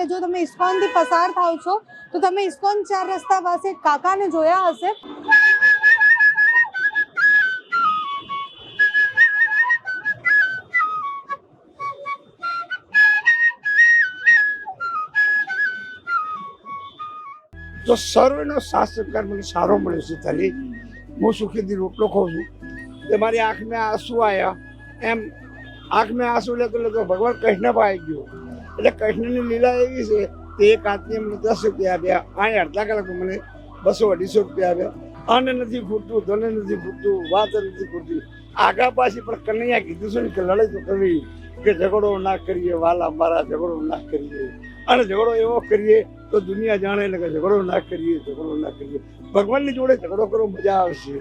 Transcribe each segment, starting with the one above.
એટલે જો તમે ઇસ્કોનથી પસાર થાવ છો, તો તમે ઇસ્કોન ચાર રસ્તા પાસે કાકાને જોયા હશે. તો સર્વનો સાથ સહકાર મને સારો મળ્યો છે તાલી. હું સુખીથી રોટલો ખાઉં છું. તે મારી આંખમાં આંસુ આવ્યા એમ આંખમાં આંસુ લેતો લેતો ભગવાન કૃષ્ણ આવી ગયો. એટલે કૃષ્ણની લીલા એવી છે કે એક આદમી મને દસ રૂપિયા આપ્યા. અહીં અડધા કલાકમાં મને બસો અઢીસો રૂપિયા આપ્યા. અન્ન નથી ફૂટતું, ધન નથી ફૂટતું, વાત નથી ફૂટતી. આગા પાછી પણ કનૈયા કીધું છે ને કે લડાઈ તો કરવી. કે ઝઘડો ના કરીએ, વાલા મારા ઝઘડો ના કરીએ. અને ઝઘડો એવો કરીએ તો દુનિયા જાણે એટલે કે ઝઘડો ના કરીએ, ઝઘડો ના કરીએ. ભગવાનની જોડે ઝઘડો કરો મજા આવશે.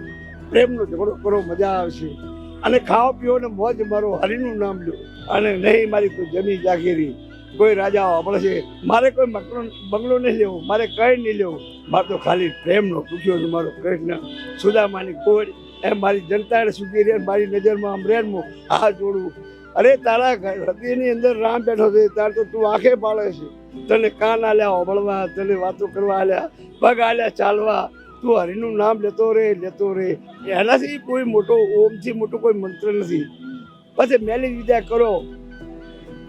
પ્રેમનો ઝઘડો કરો મજા આવશે. અને ખાઓ પીઓ ને મોજ મારો, હરિનું નામ લો. અને નહીં મારી કોઈ જમી જાગીરી. કોઈ રાજા મળશે મારે કોઈ મકરો બંગલો નહીં લેવો. મારે કંઈ નહીં લેવું. મારે તો ખાલી પ્રેમનો પૂછ્યો છે મારો કૃષ્ણ. સુદામાની કોઈ એમ મારી જનતાને સુધી રહે મારી નજરમાં આમ રેનમાં હાથ જોડવું અરે તારા હૃદયની અંદર રામ બેઠો છે. તાર તો તું આંખે પાડે છે. તને કાન આલ્યા ઓબળવા તને વાતો કરવા આલ્યા, પગ આલ્યા, ચાલવા. તું હરિનું નામ લેતો રે લેતો રે. એનાથી કોઈ મોટો ઓમથી મોટો કોઈ મંત્ર નથી. પછી મેલી વિદ્યા કરો.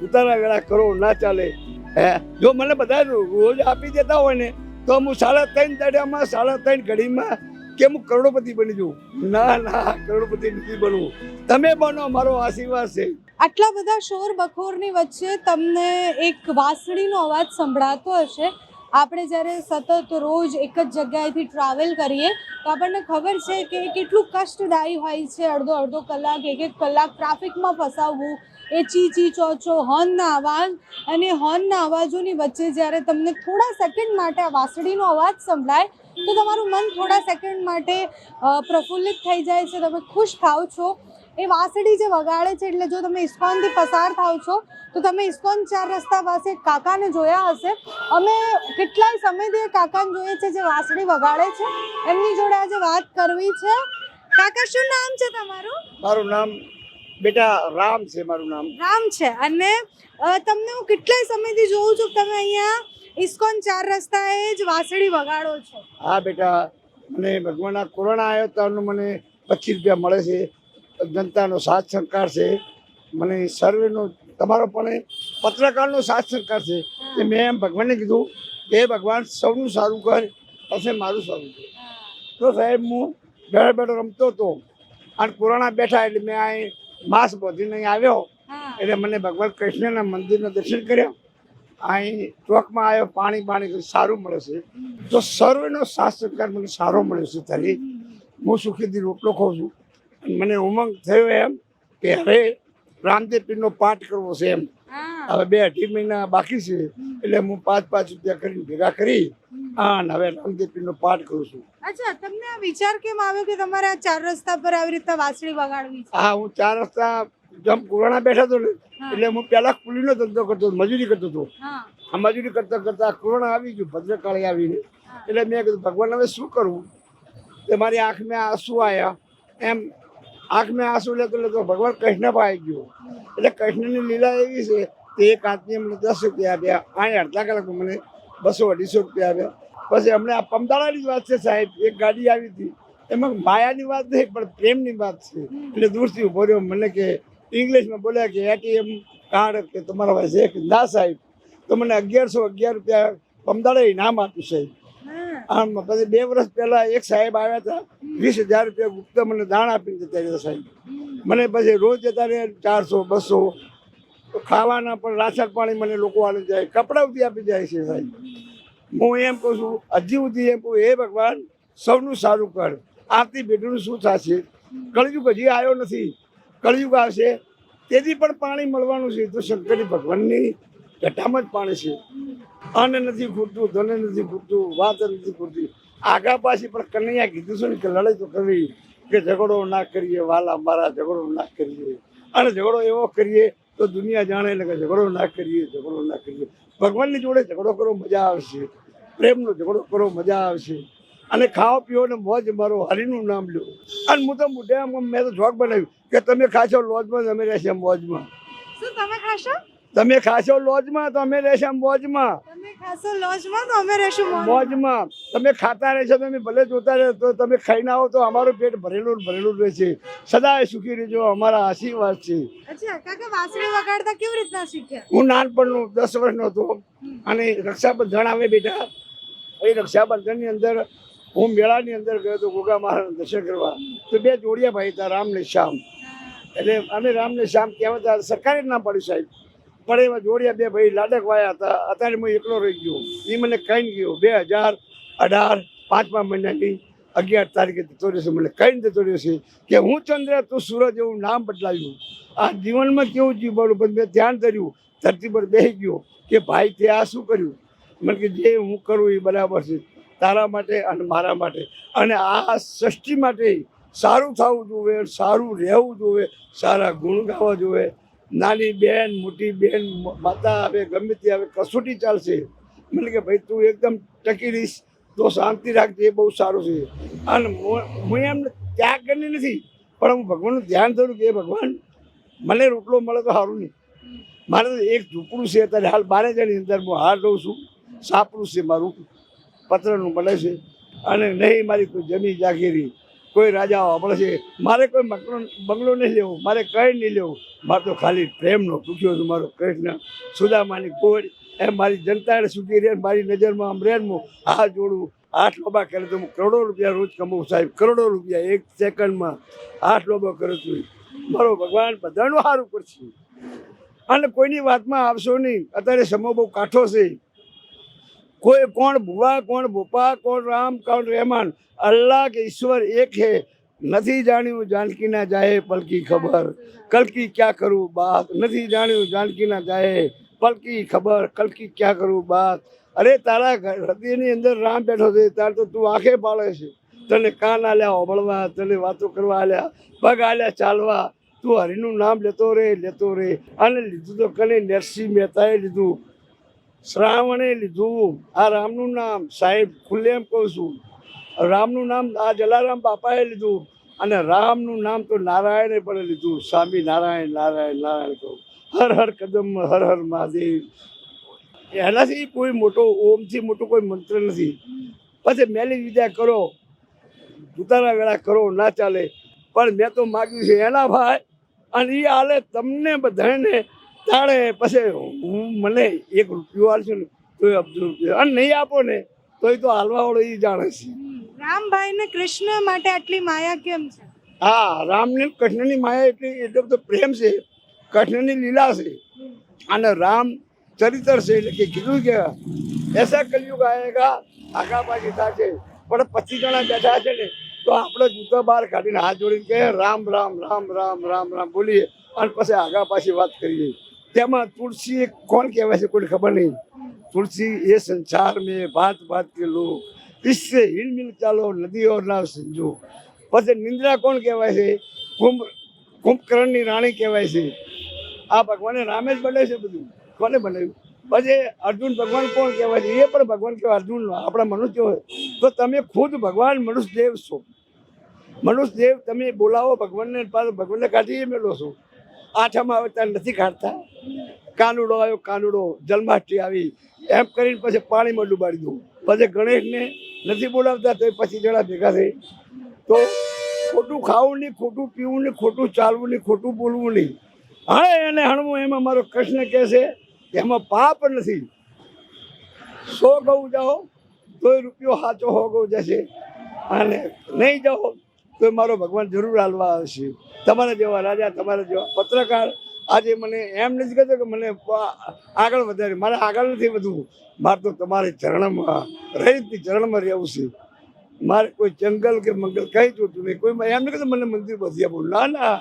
ઉતારા વેળા કરો, ના ચાલે. હે? જો મને બધા રોજ આપી દેતા હોય ને, તો હું સાડા ત્રણ દાડામાં, સાડા ત્રણ ઘડીમાં કે હું કરોડપતિ બની જઉં. ના ના, કરોડપતિ નથી બનવું. તમે બનો, મારો આશીર્વાદ છે. આટલા બધા શોર બખોરની વચ્ચે તમને એક વાંસળીનો અવાજ સંભળાતો હશે. આપણે જ્યારે સતત રોજ એક જ જગ્યાએથી ટ્રાવેલ કરીએ, તો આપણને ખબર છે કે કેટલું કષ્ટદાયી હોય છે અડધો અડધો કલાક, એક એક કલાક ટ્રાફિકમાં ફસાવવું. એ ચી ચી ચો ચો હોર્નના અવાજ અને હોર્નના અવાજોની વચ્ચે જ્યારે તમને થોડા સેકન્ડ માટે આ વાંસળીનો અવાજ સંભળાય, તો તમારું મન થોડા સેકન્ડ માટે પ્રફુલ્લિત થઈ જાય છે, તમે ખુશ થાવ છો. એ વાંસળી જે વગાડે છે એટલે જો તમે ઇસ્કોનથી પસાર થાવ છો તો તમે ઇસ્કોન ચાર રસ્તા પાસે કાકાને જોયા હશે. અમે કેટલાય સમયથી એ કાકાને જોઈએ છે જે વાંસળી વગાડે છે. એમની જોડે આજે વાત કરવી છે. કાકા શું નામ છે તમારું? મારું નામ બેટા રામ છે મારું નામ. રામ છે. અને તમને હું કેટલાય સમયથી જોઉં છું તમે અહીંયા ઇસ્કોન ચાર રસ્તાએ જ વાંસળી વગાડો છો? હા બેટા મને ભગવાનના કોરોના આવ્યો ત્યારનું મને પચીસ રૂપિયા મળે છે. જનતાનો સાથ સહકાર છે. મને સર્વેનો તમારો પણ પત્રકારનો સાથ સહકાર છે. કે મેં એમ ભગવાનને કીધું કે ભગવાન સૌનું સારું કર પછી મારું સારું કરે. તો સાહેબ હું બેઠો બેઠો રમતો હતો. અને પુરાણા બેઠા એટલે મેં અહીં માસ બોધીને અહીં આવ્યો. એટલે મને ભગવાન કૃષ્ણના મંદિરના દર્શન કર્યા. અહીં ચોકમાં આવ્યો પાણી પાણી સારું મળે છે. તો સર્વેનો સાથ સહકાર મને સારો મળ્યો છે તારી. હું સુખીથી રોટલો ખાઉં છું. મને ઉમંગ થયો એમ કે હવે રામદેવ પીરનો પાઠ કરવો છે એમ. હવે બે અઢી મહિના બાકી છે એટલે હું પાંચ પાંચ રૂપિયા કરીને ભેગા કરી અને હવે રામદેવ પીરનો પાઠ કરું છું. અચ્છા તમને આ વિચાર કેમ આવ્યો કે તમારે આ ચાર રસ્તા પર આવી રીતના વાંસળી વગાડવી હા હું ચાર રસ્તા જમ કોરોના બેઠા હતો ને એટલે હું પહેલા કુલીનો ધંધો કરતો મજૂરી કરતો હતો. આ મજૂરી કરતા કરતા કોરોના આવી ગયું ભદ્રકાળી આવીને. એટલે મેં કીધું ભગવાન હવે શું કરવું તે મારી આંખમાં આંસુ આવ્યા એમ આંખમાં આંસુ લેતો લેતો ભગવાન કૃષ્ણ પાઈ ગયો. એટલે કૃષ્ણની લીલા એવી છે કે એક આદમીએ મને દસ રૂપિયા આપ્યા. અહીં અડધા કલાકમાં મને બસો અઢીસો રૂપિયા આપ્યા. પછી હમણાં આ પમદાળાની વાત છે સાહેબ, એક ગાડી આવી હતી. એમાં માયાની વાત નહીં, પણ પ્રેમની વાત છે. એટલે દૂરથી ઊભો રહ્યો, મને કે ઇંગ્લિશમાં બોલ્યા કે એટીએમ કાર્ડ કે તમારા પાસે ના સાહેબ, તો મને અગિયારસો અગિયાર રૂપિયા પમદાડે ઇનામ આપ્યું સાહેબ. આમ પછી બે વર્ષ પહેલા એક સાહેબ આવ્યા હતા, વીસ હજાર રૂપિયા ગુપ્ત મને દાણ આપીને જતા રહ્યા સાહેબ. મને પછી રોજ જતા રહ્યા, ચારસો, બસો. ખાવાના પણ રાશન પાણી મને લોકો આલે જાય, કપડાં સુધી આપી જાય છે સાહેબ. હું એમ કહું છું, હજી સુધી એમ કહું, હે ભગવાન, સૌનું સારું કર. આવતી પેઢીનું શું થશે? કળિયુગ હજી આવ્યો નથી. કળિયુગ આવશે. તેથી પણ પાણી મળવાનું છે. તો શંકરી ભગવાનની ઘટામાં જ પાણી છે. અન્ન નથી ખૂટતું, ધન નથી ખૂટતું, વાત નથી ખૂટતી. આગા પાછી પણ કનૈયા કીધું છે ને કે લડાઈ તો કરવી, કે ઝઘડો ના કરીએ, વાલા મારા ઝઘડો ના કરીએ. અને ઝઘડો એવો કરીએ તો દુનિયા જાણે એટલે કે ઝઘડો ના કરીએ, ઝઘડો ના કરીએ. ભગવાનની જોડે ઝઘડો કરો મજા આવશે. પ્રેમનો ઝઘડો કરો મજા આવશે. અને ખાઓ પીઓ ને મોજ મારો, હરિનું નામ લો. અને હું તો મોઢે મેં તો જોગ બનાવ્યું કે તમે ખાશો, લોજમાં અમે રહેશે મોજમાં. શું તમે ખાશો? તમે ખાશો લોજમાં તો અમે રહેશે મોજમાં. તમે ખાશો લોજમાં તો અમે રહેશું મોજમાં. તમે ખાતા રહેશો તમે ભલે જોતા રહે તો તમે ખાઈને આવો તો અમારું પેટ ભરેલું ભરેલું રહેશે. સદાય સુખી રહેજો અમારા આશીર્વાદ છે. અચ્છા કાકા વાંસળી વગાડતા કેવી રીતના શીખ્યા? હું નાનપણનો દસ વર્ષનો હતો. અને રક્ષાબંધન આવે બેટા. એ રક્ષાબંધનની અંદર હું મેળાની અંદર ગયો હતો ગોગા મહારાજ દર્શન કરવા. તો બે જોડિયા ભાઈ હતા રામ ને શ્યામ. એટલે અમે રામ ને શ્યામ કહેવાતા સરકારે જ ના પાડ્યું સાહેબ. પણ એમાં જોડિયા બે ભાઈ લાડક વાયા હતા. અત્યારે હું એકલો રહી ગયો. એ મને કહીને ગયો, બે હજાર અઢાર પાંચમા મહિનાની અગિયાર તારીખે જતો રહેશે. મને કહીને જતો રહેશે કે, હું ચંદ્ર, તું સૂરજ એવું નામ બદલાવ્યું. આ જીવનમાં કેવું જીવવાનું પણ મેં ધ્યાન ધર્યું, ધરતી પર બેસી ગયો કે ભાઈ, તે આ શું કર્યું? મને કે, જે હું કરું એ બરાબર છે. તારા માટે અને મારા માટે. અને આ સૃષ્ટિ માટે સારું થવું જોઈએ સારું રહેવું જોઈએ સારા ગુણ ગાવા જોઈએ નાની બેન, મોટી બેન માતા આવે, ગમે તે આવે, કસોટી ચાલશે. મને કે ભાઈ, તું એકદમ ટકી રહીશ, તો શાંતિ રાખજે એ બહુ સારું છે. અને હું એમને એમ ત્યાગ કરી નથી, પણ હું ભગવાનનું ધ્યાન ધરું કે ભગવાન, મને રોટલો મળે તો સારું નહીં. મારે તો એક ઝૂંપડું છે, અત્યારે હાલ બારે જણની અંદર હું હાર રહું છું. સાપડું છે મારું પત્રનું મળે છે. અને નહીં, મારી કોઈ જમીન જાગીરી કોઈ રાજા આપણે છે. મારે કોઈ મકરો બંગલો નહીં લેવો, મારે કંઈ નહીં લેવું. મારે તો ખાલી પ્રેમનો પૂછ્યો છું મારો કૃષ્ણ, સુદામાની ગોળ એમ મારી જનતાને સુખી રહે મારી નજરમાં આમ રેનમાં હાથ જોડું. આઠ લોબા કરે તો હું કરોડો રૂપિયા રોજ કમાવું સાહેબ, કરોડો રૂપિયા એક સેકન્ડમાં આઠ લોબા કરું છું. મારો ભગવાન બધાનું સારું કરશે. અને કોઈની વાતમાં આવશો નહીં. અત્યારે સમય બહુ કાઠો છે. કોઈ કોણ ભુવા, કોણ ભોપા, કોણ રામ, કોણ રહેમાન અલ્લાહ કે ઈશ્વર એક હે. નથી જાણ્યું જાનકી ના જાય પલકી ખબર. કલકી ક્યાં કરું બાત નથી જાણ્યું જાનકી ના જાય પલકી ખબર. કલકી ક્યાં કરું બાત અરે તારા હૃદયની અંદર રામ બેઠો છે, તાર તો તું આંખે પાડે છે. તને કાન આલ્યા ઓબળવા તને વાતો કરવા આલ્યા, પગ આલ્યા, ચાલવા. તું હરિનું નામ લેતો રે લેતો રે. અને લીધું તો કને નરસિંહ મહેતાએ લીધું. શ્રાવણે લીધું. આ રામનું નામ સાહેબ ખુલ્લે એમ કહું છું. રામનું નામ આ જલારામ બાપાએ લીધું અને રામનું નામ તો નારાયણે પણ લીધું. સ્વામી નારાયણ નારાયણ નારાયણ કહું. હર હર કદમ, હર હર મહાદેવ. એનાથી કોઈ મોટો ઓમથી મોટો કોઈ મંત્ર નથી. પછી મેલી વિદ્યા કરો. ઉતારા વેળા કરો, ના ચાલે. પણ મેં તો માગ્યું છે, એના ભાઈ, અને એ હાલે તમને બધાને તાણે પછી હું મને એક રૂપિયો હાલશું ને તોય અબજો રૂપિયો અને નહીં આપો ને તોય તો હાલવાવાળો એ જાણે છે. રામભાઈ ને કૃષ્ણ માટે આટલી માયા કેમ છે? હા રામને કૃષ્ણની માયા એટલી એટલો બધો પ્રેમ છે કૃષ્ણની લીલા છે. અને રામ ચરિત્ર છે એટલે કે કીધું કે એસા કલયુગ આયેગા આગા પાછી થશે. પણ પચીસ જણા બેઠા છે ને તો આપણે જૂતા બહાર કાઢીને હાથ જોડીને કહે રામ રામ રામ રામ રામ રામ બોલીએ. અને પછી આગા પાછી વાત કરીએ. તેમાં તુલસી એક કોણ કહેવાય છે કોઈને ખબર નહીં तुलसी ये संसार में भांत भांत के लोग इससे हिल मिल ચાલો નદી ઓર ના સમજો પછી નિંદ્રા કોણ કહેવાય છે કુંભ કુંભકર્ણની રાણી કહેવાય છે આ ભગવાને રામે જ બનાવ્યું છે બધું કોને બનાવ્યું પછી અર્જુન ભગવાન કોણ કહેવાય છે એ પણ ભગવાન કહેવાય અર્જુન આપણા મનુષ્ય હોય તો તમે ખુદ ભગવાન મનુષ્ય દેવ છો મનુષ્ય દેવ તમે બોલાવો ભગવાનને પાછો ભગવાનને કાઢી મેળવો છો આઠમાં આવે ત્યારે નથી કાઢતા. કાનુડો આવ્યો, કાનુડો, જન્માષ્ટમી આવી. એમ કરીને પછી પાણીમાં ડૂબાડી દઉં. પછી ગણેશને નથી બોલાવતા તો પછી જણા ભેગા થઈ. તો ખોટું ખાવું નહીં, ખોટું પીવું નહીં, ખોટું ચાલવું નહીં, ખોટું બોલવું નહીં. હણે એને હણવું એમાં મારો કૃષ્ણ કહે છે, એમાં પાપ નથી. સો ગૌ જાઓ, તોય રૂપિયો સાચો હો ગૌ જશે. અને નહીં જાઓ તો મારો ભગવાન જરૂર હાલવા આવશે. તમારા જેવા રાજા, તમારા જેવા પત્રકાર આજે મને એમ નથી કહેતો કે મને આગળ વધારે. મારે આગળ નથી વધવું. મારે તો તમારે ચરણમાં રહીતની ચરણમાં રહેવું છે. મારે કોઈ જંગલ કે મંગલ કંઈ જોતું નહીં. કોઈ એમ કહેતો મને મંદિર બધી આપવું ના ના.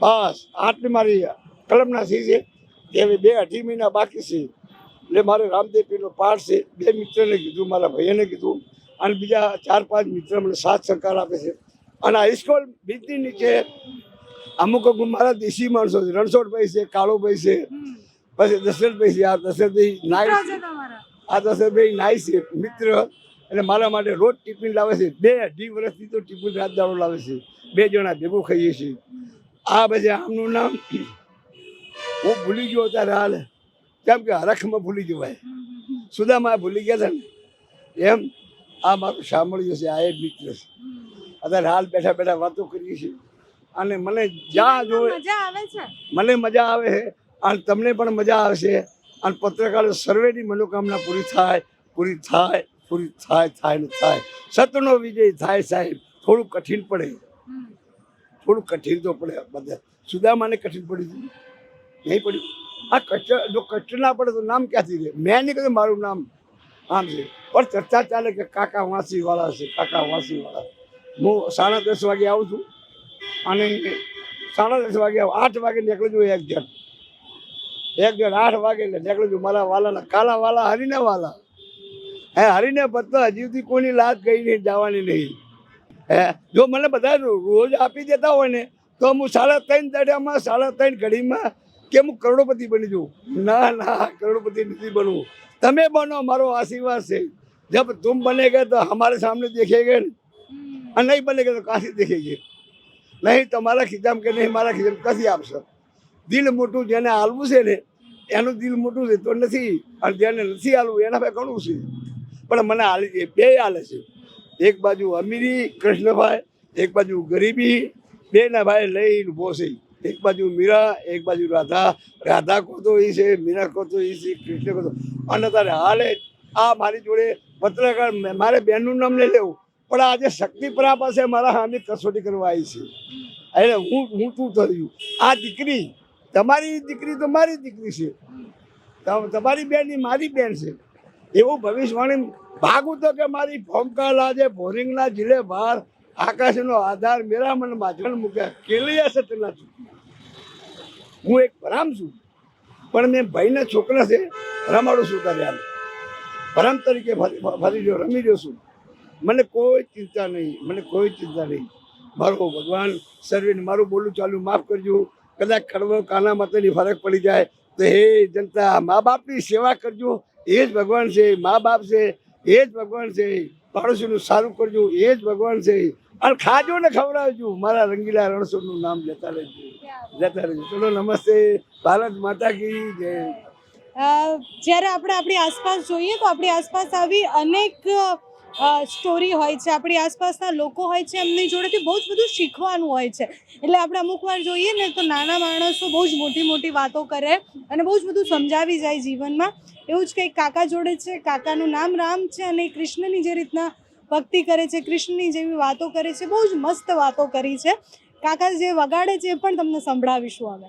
બસ, આટલી મારી કલમના સી છે? હવે બે અઢી મહિના બાકી છે. એટલે મારે રામદેવપીરનો પાઠ છે. બે મિત્રને કીધું, મારા ભાઈને કીધું. અને બીજા ચાર પાંચ મિત્ર મને સાથ સહકાર આપે છે. અને હાઈસ્કૂલ બીજની નીચે અમુક મારા દેશી માણસો છે. રણછોડભાઈ છે કાળુભાઈ છે. પછી દશરથભાઈ છે. આ દશરથભાઈ તમારા. આ દશરથભાઈ નાઈ છે મિત્ર. એટલે મારા માટે રોજ ટિફિન લાવે છે. બે અઢી વર્ષથી તો ટિફિન રાત દાડો લાવે છે. બે જણા ભેગું ખાઈએ છીએ. આ પછી આમનું નામ હું ભૂલી ગયો ત્યારે હાલ. કેમ કે હરખમાં ભૂલી જવાય. સુદામાં ભૂલી ગયા હતા ને. એમ આ મારું સાંભળ્યું છે. આ એ મિત્ર છે. અત્યારે હાલ બેઠા બેઠા વાતો કરીએ છીએ. અને મને જ્યાં જો મને મજા આવે છે. અને તમને પણ મજા આવશે. અને પત્રકારો સર્વેની મનોકામના પૂરી થાય પૂરી થાય પૂરી થાય થાય ને થાય. સત્યનો વિજય થાય સાહેબ. થોડું કઠિન પડે. થોડું કઠિન તો પડે બધા. સુદામાને કઠિન પડ્યું હતું. નહીં પડ્યું. આ કચ્છ જો કચ્છ ના પડે તો નામ ક્યાંથી રહે મેં નહીં કહ્યું મારું નામ. આમ છે. પણ ચર્ચા ચાલે કે કાકા વાંસીવાળા છે કાકા વાંસીવાળા. હું સાડા દસ વાગે આવું છું. અને સાડા દસ વાગે આવું, આઠ વાગે નીકળું છું એક જણ. એક જણ આઠ વાગે એટલે નીકળું છું મારા વાલાના કાલા વાલા, હરીને વાલા. હે, હરીને પત્તા હજીથી સુધી કોઈની લાત ગઈ નહીં, જવાની નહીં. હે, જો મને બધા રોજ આપી દેતા હોય ને, તો હું સાડા ત્રણ દડિયામાં સાડા ત્રણ ઘડીમાં કે હું કરોડોપતિ બની જાઉં? ના ના, કરોડોપતિ નથી બનવું. તમે બનો, મારો આશીર્વાદ છે. જબ તુમ બનેગા તો અમારે સામે સામને દેખેગે ને. અને નહીં બનેગે તો કાંથી દેખેગે નહીં, તમારા ખીચામાં કે નહીં, મારા ખીચામાં કથી આપશો? દિલ મોટું જેને હાલવું છે ને, એનું દિલ મોટું છે તો નથી. અને જેને નથી હાલવું, એના ભાઈ ઘણું છે. પણ મને હાલી છે, બે હાલે છે. એક બાજુ અમીરી, કૃષ્ણભાઈ, એક બાજુ ગરીબી બે ના ભાઈ લઈને ઊભો છે. એક બાજુ મીરા, એક બાજુ રાધા. રાધા કોતો એ છે, મીરા કોતો એ છે, કૃષ્ણ કો તો અને તારે હાલે. આ મારી જોડે પત્રકાર, મારે બેનનું નામ લઈ લેવું. પણ આજે શક્તિપરા પાસે મારા હાની કસોટી કરવા આવી છે. એટલે હું હું શું થયું આ દીકરી, તમારી દીકરી તો મારી દીકરી છે. તમારી બેન મારી બેન છે. એવું ભવિષ્યવાણી ભાગું તો કે મારી ફોમકાલ આજે બોરિંગના જીલે બહાર આકાશનો આધાર મેરા મન માજણ મૂક્યા, કેલિયા સતના છું હું એક ભરામ છું. પણ મેં ભાઈના છોકરા છે રમાડું છું હાલ ભરામ તરીકે ફરી જો રમી રહ્યો છું. મને કોઈ ચિંતા નહીં, મને કોઈ ચિંતા નહીં. મારો ભગવાન સર્વેને મારું બોલું ચાલુ માફ કરજો. કદાચ કડવો કાના માતાની ફરક પડી જાય તો હે જનતા, મા બાપની સેવા કરજો. એ જ ભગવાન છે, મા બાપ છે, એ જ ભગવાન છે. પાડોશીનું સારું કરજો, એ જ ભગવાન છે. અને ખાજો ને ખવડાવજો. મારા રંગીલા રણછોડનું નામ લેતા રહેજો. લેતા રહેજો. ચલો, નમસ્તે. ભારત માતા કી જય. જ્યારે આપણે આપણી આસપાસ જોઈએ તો આપણી આસપાસ આવી અનેક સ્ટોરી હોય છે, આપણી આસપાસના લોકો હોય છે, એમની જોડેથી બહુ જ બધું શીખવાનું હોય છે. એટલે આપણે અમુક વાર જોઈએ ને તો નાના માણસો બહુ જ મોટી મોટી વાતો કરે અને બહુ જ બધું સમજાવી જાય જીવનમાં. એવું જ કંઈક કાકા જોડે છે, કાકાનું નામ રામ છે અને કૃષ્ણની જે રીતના ભક્તિ કરે છે, કૃષ્ણની જેવી વાતો કરે છે, બહુ જ મસ્ત વાતો કરી છે. કાકા જે વગાડે છે એ પણ તમને સંભળાવીશું અમે